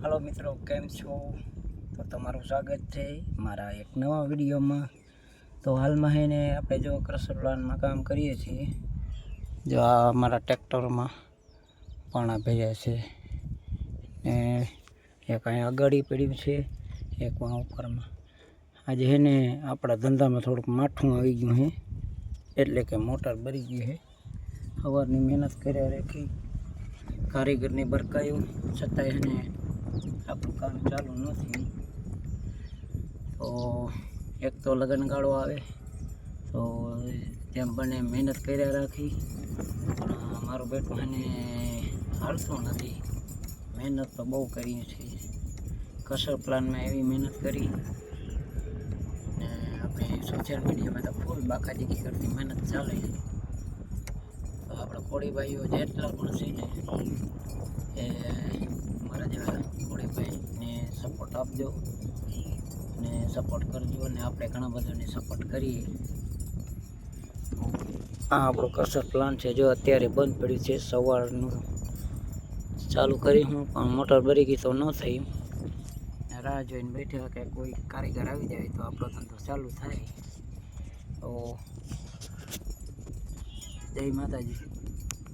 હાલો મિત્રો, કેમ છો? તો તમારું સ્વાગત છે મારા એક નવા વિડીયોમાં. તો હાલમાં હે ને આપણે જો ક્રશર પ્લાનમાં કામ કરીએ છીએ. જો આ મારા ટ્રેક્ટરમાં પાણા ભેજ્યા છે. ને એક અહીંયા અગાડી પડ્યું છે, એક વાં ઉપરમાં. આજે હે ને આપણા ધંધામાં થોડુંક માઠું આવી ગયું છે એટલે કે મોટર બરી ગઈ છે સવારની મહેનત કર્યા રાખી, કારીગરની બરકાયું. છતાંય એને આપણું કામ ચાલુ નથી. તો એક તો લગ્નગાળો આવે, તો જેમ બને મહેનત કર્યા રાખી. પણ મારું બેટું એને હાલતું નથી. મહેનત તો બહુ કરી છે કસર પ્લાનમાં એવી મહેનત કરી. ને આપણે સોશિયલ મીડિયામાં તો ફૂલ બાકાજીકી કરતી મહેનત ચાલે. છે તો આપણા કોળીભાઈઓ જેટલા પણ છે ને, એ આપજો ને સપોર્ટ કરજો અને આપણે ઘણા બધાને સપોર્ટ કરીએ. આ આપણો કસર પ્લાન છે. જો અત્યારે બંધ પડ્યું છે, સવારનું ચાલુ કરી હું, પણ મોટર ભરી ગઈ તો ન થઈ. રાહ જોઈને બેઠા કે કોઈ કારીગર આવી જાય તો આપણો ધંધો ચાલુ થાય. તો જય માતાજી.